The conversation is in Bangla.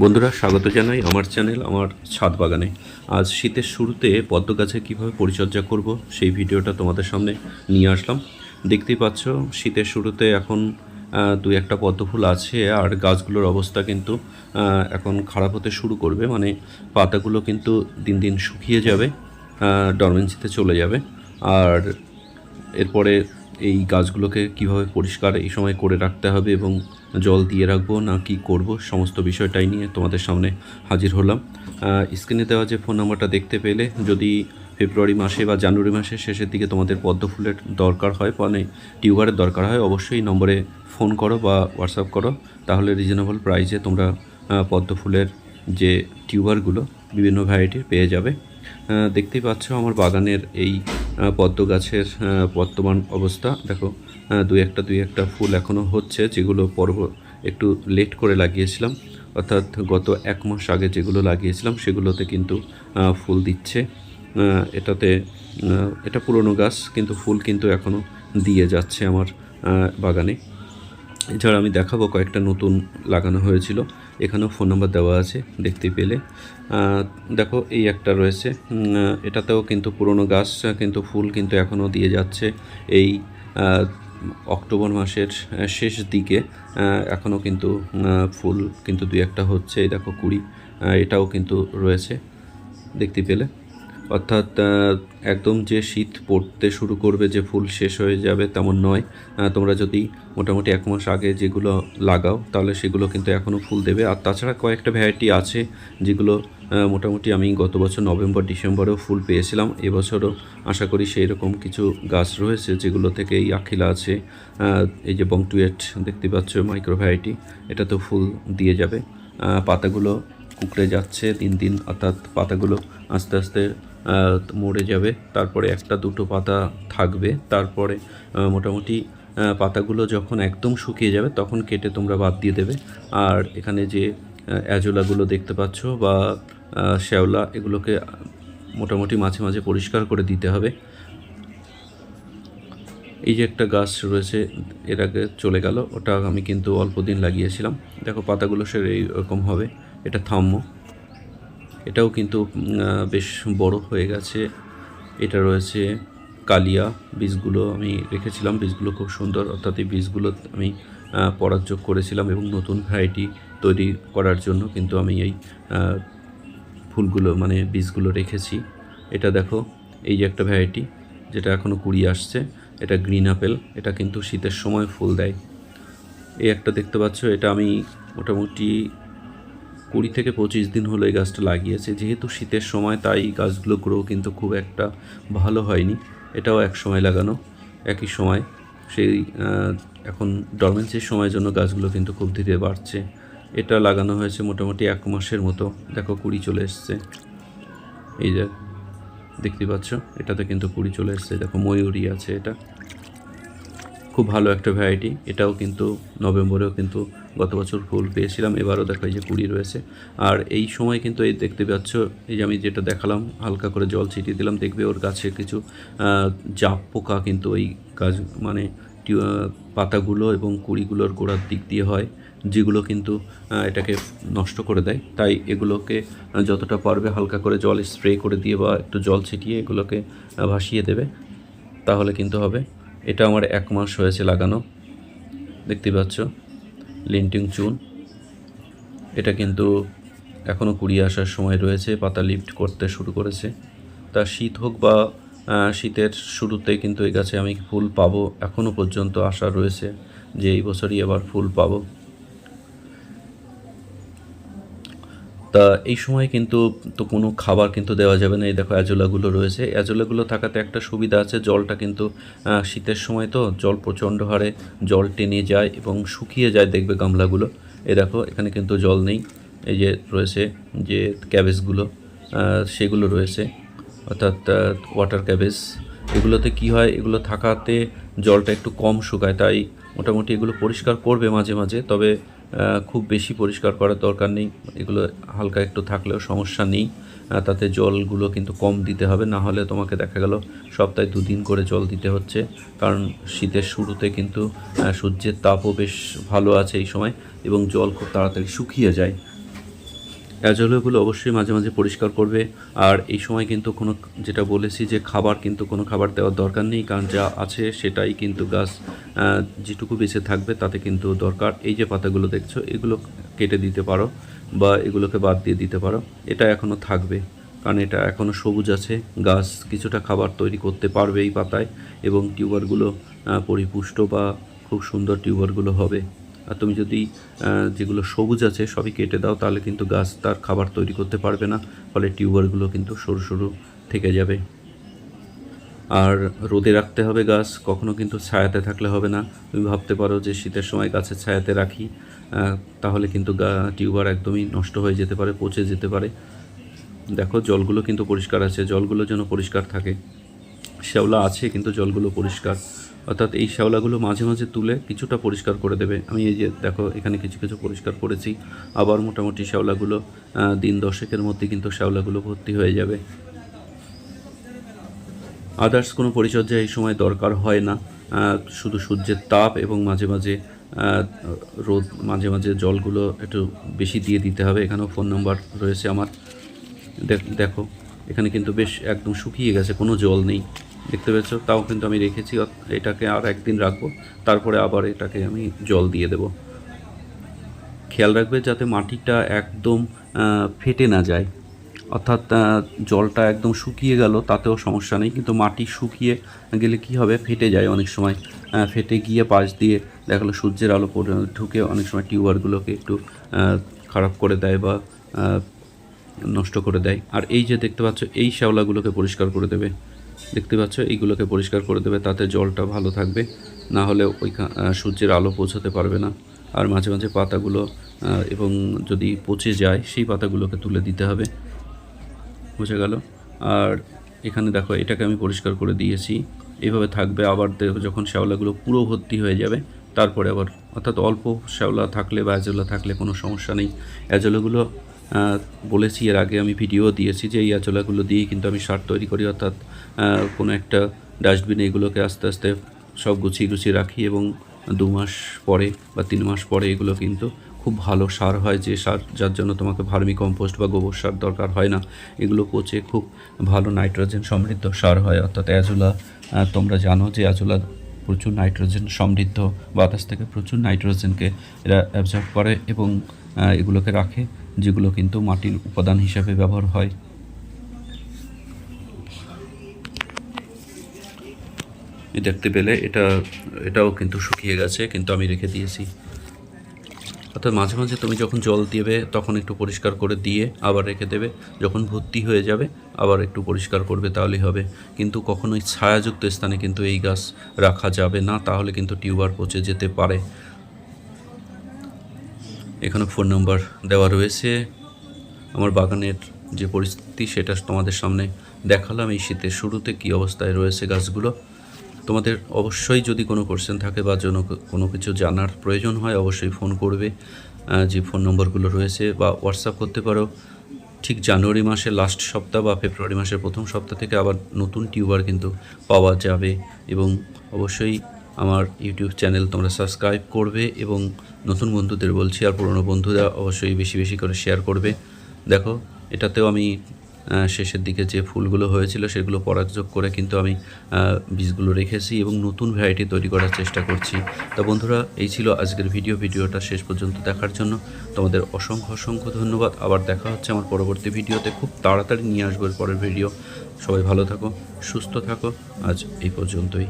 বন্ধুরা, স্বাগত জানাই আমার চ্যানেল, আমার ছাদ বাগানে। আজ শীতের শুরুতে পদ্ম গাছে কীভাবে পরিচর্যা করব সেই ভিডিওটা তোমাদের সামনে নিয়ে আসলাম। দেখতেই পাচ্ছ, শীতের শুরুতে এখন দুই একটা পদ্ম ফুল আছে আর গাছগুলোর অবস্থা কিন্তু এখন খারাপ হতে শুরু করবে। মানে পাতাগুলো কিন্তু দিন দিন শুকিয়ে যাবে ডরমেন্সিতে চলে যাবে। আর এরপরে এই গাছগুলোকে কীভাবে পরিষ্কার এই সময় করে রাখতে হবে এবং জল দিয়ে রাখব না কি করব, সমস্ত বিষয়টাই নিয়ে তোমাদের সামনে হাজির হলাম। স্ক্রিনে দেওয়া যে ফোন নাম্বারটা দেখতে পেলে, যদি ফেব্রুয়ারি মাসে বা জানুয়ারি মাসের শেষের দিকে তোমাদের পদ্ম ফুলের দরকার হয় মানে টিউবারের দরকার হয়, অবশ্যই নম্বরে ফোন করো বা হোয়াটসঅ্যাপ করো। তাহলে রিজনেবল প্রাইসে তোমরা পদ্ম ফুলের যে টিউবারগুলো বিভিন্ন ভ্যারাইটির পেয়ে যাবে। দেখতেই পাচ্ছ আমার বাগানের এই পদ্ম গাছের বর্তমান অবস্থা। দেখো দুই একটা দুই একটা ফুল এখনও হচ্ছে, যেগুলো পর্ব একটু লেট করে লাগিয়েছিলাম। অর্থাৎ গত এক মাস আগে যেগুলো লাগিয়েছিলাম, সেগুলোতে কিন্তু ফুল দিচ্ছে। এটাতে এটা পুরনো গাছ, কিন্তু ফুল কিন্তু এখনও দিয়ে যাচ্ছে আমার বাগানে। এছাড়া আমি দেখাবো কয়েকটা নতুন লাগানো হয়েছিল। এখানেও ফোন নাম্বার দেওয়া আছে, দেখতে পেলে। দেখো, এই একটা রয়েছে। এটাতেও কিন্তু পুরনো গাছ, কিন্তু ফুল কিন্তু এখনও দিয়ে যাচ্ছে। এই অক্টোবর মাসের শেষ দিকে এখনও কিন্তু ফুল কিন্তু দুই একটা হচ্ছে। এই দেখো কুড়ি এটাও কিন্তু রয়েছে। দেখতে পেলে? অর্থাৎ একদম যে শীত পড়তে শুরু করবে, যে ফুল শেষ হয়ে যাবে তেমন নয়। তোমরা যদি মোটামুটি এক মাস আগে যেগুলো লাগাও, তাহলে সেগুলো কিন্তু এখনও ফুল দেবে। আর তাছাড়া কয়েকটা ভ্যারাইটি আছে, যেগুলো মোটামুটি আমি গত বছর নভেম্বর, ডিসেম্বরেও ফুল পেয়েছিলাম। এবছরও আশা করি সেই রকম কিছু গাছ রয়েছে, যেগুলো থেকে এই আখিলা আছে। এই যে বংটুয়েট দেখতে পাচ্ছ মাইক্রো ভ্যারাইটি এটা তো ফুল দিয়ে যাবে। পাতাগুলো কুকড়ে যাচ্ছে দিন দিন, অর্থাৎ পাতাগুলো আস্তে আস্তে মরে যাবে। তারপরে একটা দুটো পাতা থাকবে। তারপরে মোটামুটি পাতাগুলো যখন একদম শুকিয়ে যাবে, তখন কেটে তোমরা বাদ দিয়ে দেবে। আর এখানে যে অ্যাজোলাগুলো দেখতে পাচ্ছ বা শ্যাওলা, এগুলোকে মোটামুটি মাঝে মাঝে পরিষ্কার করে দিতে হবে। এই যে একটা গাছ রয়েছে, এর আগে চলে গেল। ওটা আমি কিন্তু অল্প দিন লাগিয়েছিলাম। দেখো, পাতাগুলো সে এইরকম হবে। এটা থাম্য এটাও কিন্তু বেশ বড় হয়ে গেছে। এটা রয়েছে কালিয়া বীজগুলো আমি রেখেছিলাম। বীজগুলো খুব সুন্দর, অর্থাৎ এই বীজগুলো আমি পরাগযোগ করেছিলাম এবং নতুন ভ্যারাইটি তৈরি করার জন্য কিন্তু আমি এই ফুলগুলো মানে বীজগুলো রেখেছি। এটা দেখো, এই যে একটা ভ্যারাইটি যেটা এখনও কুড়ি আসছে, এটা গ্রিন আপেল এটা কিন্তু শীতের সময় ফুল দেয়। এই একটা দেখতে পাচ্ছ, এটা আমি মোটামুটি কুড়ি থেকে পঁচিশ দিন হলো এই গাছটা লাগিয়েছে। যেহেতু শীতের সময়, তাই গাছগুলো গ্রো কিন্তু খুব একটা ভালো হয়নি। এটাও এক সময় লাগানো, একই সময়। সেই এখন ডরমেন্সির সময়ের জন্য গাছগুলো কিন্তু খুব ধীরে বাড়ছে। এটা লাগানো হয়েছে মোটামুটি এক মাসের মতো। দেখো কুড়ি চলে এসছে। এই যে, দেখতে পাচ্ছ? এটাতে কিন্তু কুড়ি চলে এসছে। দেখো ময়ূরী আছে এটা। খুব ভালো একটা ভ্যারাইটি এটাও কিন্তু নভেম্বরেও কিন্তু গত বছর ফুল পেয়েছিলাম। এবারও দেখো এই যে কুড়ি রয়েছে। আর এই সময় কিন্তু এই দেখতে পাচ্ছ, এই যে আমি যেটা দেখালাম, হালকা করে জল ছিটিয়ে দিলাম, দেখবে ওর গাছে কিছু জাপ পোকা কিন্তু ওই গাছ মানে পাতাগুলো এবং কুড়িগুলোর গোড়ার দিক দিয়ে হয়, যেগুলো কিন্তু এটাকে নষ্ট করে দেয়। তাই এগুলোকে যতটা পারবে হালকা করে জল স্প্রে করে দিয়ে বা একটু জল ছিটিয়ে এগুলোকে ভাসিয়ে দেবে। তাহলে কিন্তু হবে। এটা আমার এক মাস হয়েছে লাগানো। দেখতে পাচ্ছ? লিন্টিং চুন। এটা কিন্তু এখনও কুড়িয়ে আসার সময় রয়েছে, পাতা লিফ্ট করতে শুরু করেছে। তা শীত হোক বা শীতের শুরুতে কিন্তু এই গাছে আমি ফুল পাবো। এখনও পর্যন্ত আশা রয়েছে যে এই বছরই আবার ফুল পাবো। তা এই সময় কিন্তু তো কোনো খাবার কিন্তু দেওয়া যাবে না। এই দেখো অ্যাজোলাগুলো রয়েছে। অ্যাজোলাগুলো থাকাতে একটা সুবিধা আছে, জলটা কিন্তু শীতের সময় তো জল প্রচণ্ড হারে জল টেনে যায় এবং শুকিয়ে যায় দেখবে গামলাগুলো। এই দেখো, এখানে কিন্তু জল নেই। এই যে রয়েছে যে ক্যাবেজগুলো সেগুলো রয়েছে। অর্থাৎ ওয়াটার ক্যাবেজ এগুলোতে কি হয়, এগুলো থাকাতে জলটা একটু কম শুকায়। তাই মোটামুটি এগুলো পরিষ্কার করবে মাঝে মাঝে। তবে খুব বেশি পরিষ্কার করার দরকার নেই। এগুলো হালকা একটু থাকলেও সমস্যা নেই। তাতে জলগুলো কিন্তু কম দিতে হবে, না হলে তোমাকে দেখা গেল সপ্তাহে দুদিন করে জল দিতে হচ্ছে। কারণ শীতের শুরুতে কিন্তু সূর্যের তাপও বেশ ভালো আছে এই সময় এবং জল খুব তাড়াতাড়ি শুকিয়ে যায়। অ্যাজোলোগুলো অবশ্যই মাঝে মাঝে পরিষ্কার করবে। আর এই সময় কিন্তু কোনো, যেটা বলেছি যে খাবার কিন্তু কোনো খাবার দেওয়ার দরকার নেই, কারণ যা আছে সেটাই কিন্তু গাছ যেটুকু বেঁচে থাকবে তাতে কিন্তু দরকার। এই যে পাতাগুলো দেখছ, এগুলো কেটে দিতে পারো বা এগুলোকে বাদ দিয়ে দিতে পারো। এটা এখনও থাকবে, কারণ এটা এখনও সবুজ আছে। গাছ কিছুটা খাবার তৈরি করতে পারবে এই পাতায় এবং টিউবারগুলো পরিপুষ্ট বা খুব সুন্দর টিউবারগুলো হবে। আর তুমি যদি যেগুলো সবুজ আছে সবই কেটে দাও, তাহলে কিন্তু গাছ তার খাবার তৈরি করতে পারবে না, ফলে টিউবারগুলো কিন্তু সরু সরু থেকে যাবে। আর রোদে রাখতে হবে গাছ, কখনো কিন্তু ছায়াতে থাকলে হবে না। তুমি ভাবতে পারো যে শীতের সময় গাছের ছায়াতে রাখি তাহলে কিন্তু গা, টিউবার একদমই নষ্ট হয়ে যেতে পারে, পচে যেতে পারে। দেখো, জলগুলো কিন্তু পরিষ্কার আছে, জলগুলো যেন পরিষ্কার থাকে। শ্যাওলা আছে, কিন্তু জলগুলো পরিষ্কার। অর্থাৎ এই শ্যাওলাগুলো মাঝে মাঝে তুলে কিছুটা পরিষ্কার করে দেবে। আমি এই যে দেখো, এখানে কিছু কিছু পরিষ্কার করেছি। আবার মোটামুটি শ্যাওলাগুলো দিন দশেকের মধ্যে কিন্তু শ্যাওলাগুলো ভর্তি হয়ে যাবে। আদার্স কোনো পরিচর্যা এই সময় দরকার হয় না। শুধু সূর্যের তাপ এবং মাঝে মাঝে রোদ, মাঝে মাঝে জলগুলো একটু বেশি দিয়ে দিতে হবে। এখানেও ফোন নাম্বার রয়েছে আমার। দেখ- এখানে কিন্তু বেশ একদম শুকিয়ে গেছে, কোনো জল নেই। দেখতে পেয়েছ? তাও কিন্তু আমি রেখেছি। এটাকে আর একদিন রাখব। তারপরে আবার এটাকে আমি জল দিয়ে দেবো। খেয়াল রাখবে যাতে মাটিটা একদম ফেটে না যায়। অর্থাৎ জলটা একদম শুকিয়ে গেল, তাতেও সমস্যা নেই। কিন্তু মাটি শুকিয়ে গেলে কি হবে? ফেটে যায় অনেক সময়। ফেটে গিয়ে পাশ দিয়ে দেখাল সূর্যের আলো পড়ে, ঢুকে অনেক সময় টিউবারগুলোকে একটু খারাপ করে দেয় বা নষ্ট করে দেয়। আর এই যে দেখতে পাচ্ছ, এই শ্যাওলাগুলোকে পরিষ্কার করে দেবে। দেখতে পাচ্ছ, এইগুলোকে পরিষ্কার করে দেবে, তাতে জলটা ভালো থাকবে। না হলে ওই সূর্যের আলো পৌঁছাতে পারবে না। আর মাঝে মাঝে পাতাগুলো এবং যদি পচে যায়, সেই পাতাগুলোকে তুলে দিতে হবে। বুঝে গেল? আর এখানে দেখো, এটাকে আমি পরিষ্কার করে দিয়েছি। এইভাবে থাকবে, আবার যখন শ্যাওলাগুলো পুরো ভর্তি হয়ে যাবে, তারপরে আবার, অর্থাৎ অল্প শ্যাওলা থাকলে বা অ্যাজোলা থাকলে কোনো সমস্যা নেই। অ্যাজোলাগুলো বলেছি এর আগে আমি ভিডিও দিয়েছি যে এই অ্যাজোলাগুলো দিয়েই কিন্তু আমি সার তৈরি করি, অর্থাৎ কোনো একটা ডাস্টবিনে এগুলোকে আস্তে আস্তে সব গুছিয়ে গুছিয়ে রাখি এবং দু মাস পরে বা তিন মাস পরে এগুলো কিন্তু খুব ভালো সার হয় যে সার, যার জন্য তোমাকে ভার্মি কম্পোস্ট বা গোবর সার দরকার হয় না। এগুলো পচে খুব ভালো নাইট্রোজেন সমৃদ্ধ সার হয়। অর্থাৎ অ্যাজোলা তোমরা জানো যে অ্যাজোলা প্রচুর নাইট্রোজেন সমৃদ্ধ, বাতাস থেকে প্রচুর নাইট্রোজেনকে এরা অ্যাবজর্ব করে এবং এগুলোকে রাখে, যেগুলো কিন্তু মাটির উপাদান হিসাবে ব্যবহার হয়। দেখতে পেলে, এটা, এটাও কিন্তু শুকিয়ে গেছে, কিন্তু আমি রেখে দিয়েছি। অর্থাৎ মাঝে মাঝে তুমি যখন জল দেবে, তখন একটু পরিষ্কার করে দিয়ে আবার রেখে দেবে। যখন ভর্তি হয়ে যাবে, আবার একটু পরিষ্কার করবে, তাহলেই হবে। কিন্তু কখনোই ছায়াযুক্ত স্থানে কিন্তু এই গাছ রাখা যাবে না, তাহলে কিন্তু টিউবার পচে যেতে পারে। এখানে ফোন নাম্বার দেওয়া রয়েছে। আমার বাগানের যে পরিস্থিতি, সেটা তোমাদের সামনে দেখালাম। এই শীতের শুরুতে কী অবস্থায় রয়েছে গাছগুলো? তোমাদের অবশ্যই যদি কোনো কোশ্চেন থাকে বা যেন কোনো কিছু জানার প্রয়োজন হয়, অবশ্যই ফোন করবে। যে ফোন নম্বরগুলো রয়েছে বা হোয়াটসঅ্যাপ করতে পারো। ঠিক জানুয়ারি মাসের লাস্ট সপ্তাহ বা ফেব্রুয়ারি মাসের প্রথম সপ্তাহ থেকে আবার নতুন টিউবার কিন্তু পাওয়া যাবে এবং অবশ্যই আমার ইউটিউব চ্যানেল তোমরা সাবস্ক্রাইব করবে এবং নতুন বন্ধুদের বলছি আর পুরনো বন্ধুরা অবশ্যই বেশি বেশি করে শেয়ার করবে। দেখো, এটাতেও আমি শেষের দিকে যে ফুলগুলো হয়েছিল সেগুলো পরাগযোগ করে কিন্তু আমি বীজগুলো রেখেছি এবং নতুন ভ্যারাইটি তৈরি করার চেষ্টা করছি। তো বন্ধুরা, এই ছিল আজকের ভিডিও ভিডিওটা শেষ পর্যন্ত দেখার জন্য তোমাদের অসংখ্য অসংখ্য ধন্যবাদ। আবার দেখা হচ্ছে আমার পরবর্তী ভিডিওতে। খুব তাড়াতাড়ি নিয়ে আসব পরের ভিডিও সবাই ভালো থাকো, সুস্থ থাকো। আজ এই পর্যন্তই।